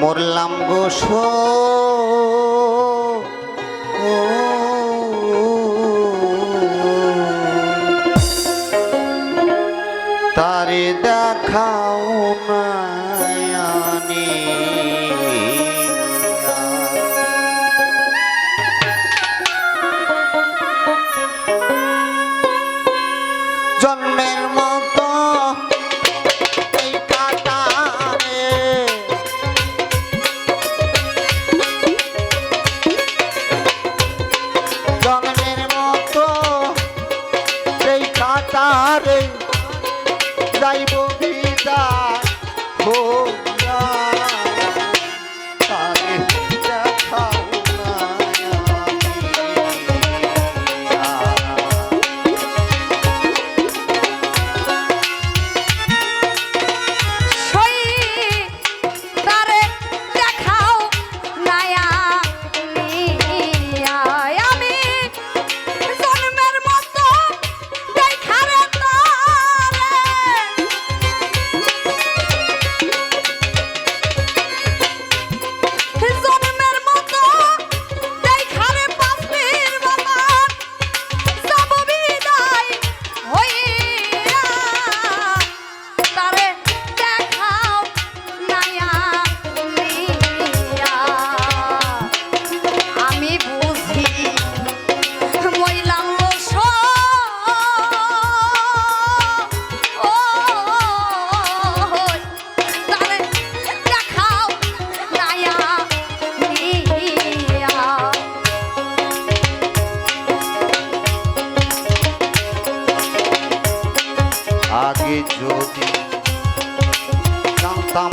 মরলাম গো তারে যাইব বিদায়। আগে যদি। জানতাম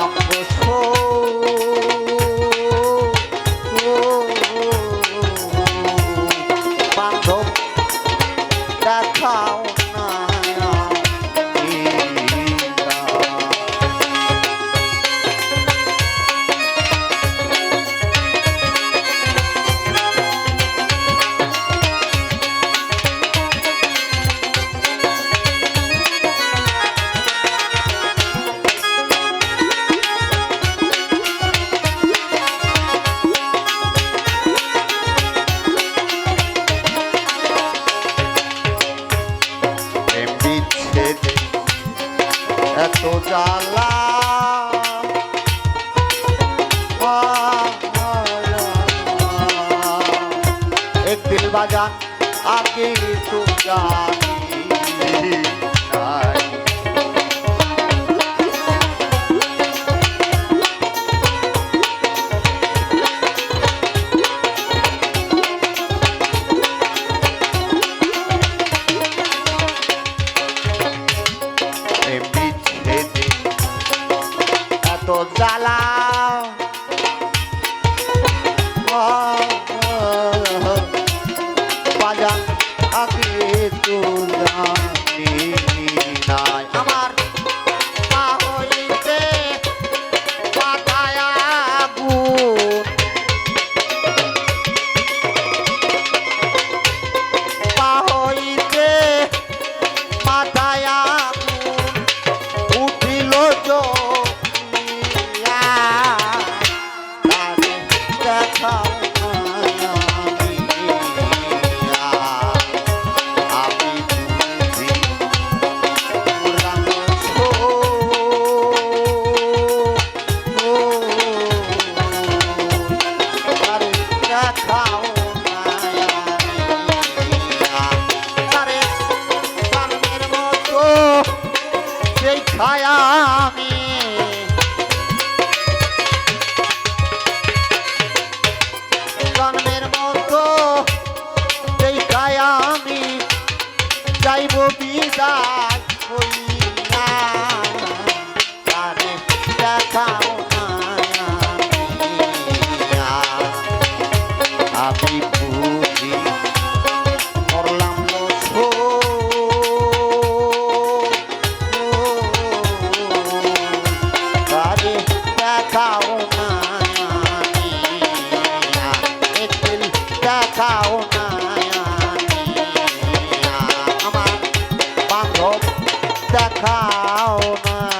Oh. বাজান আগে তো জানি যাইব বিদায় বান্ধব দেখাও না।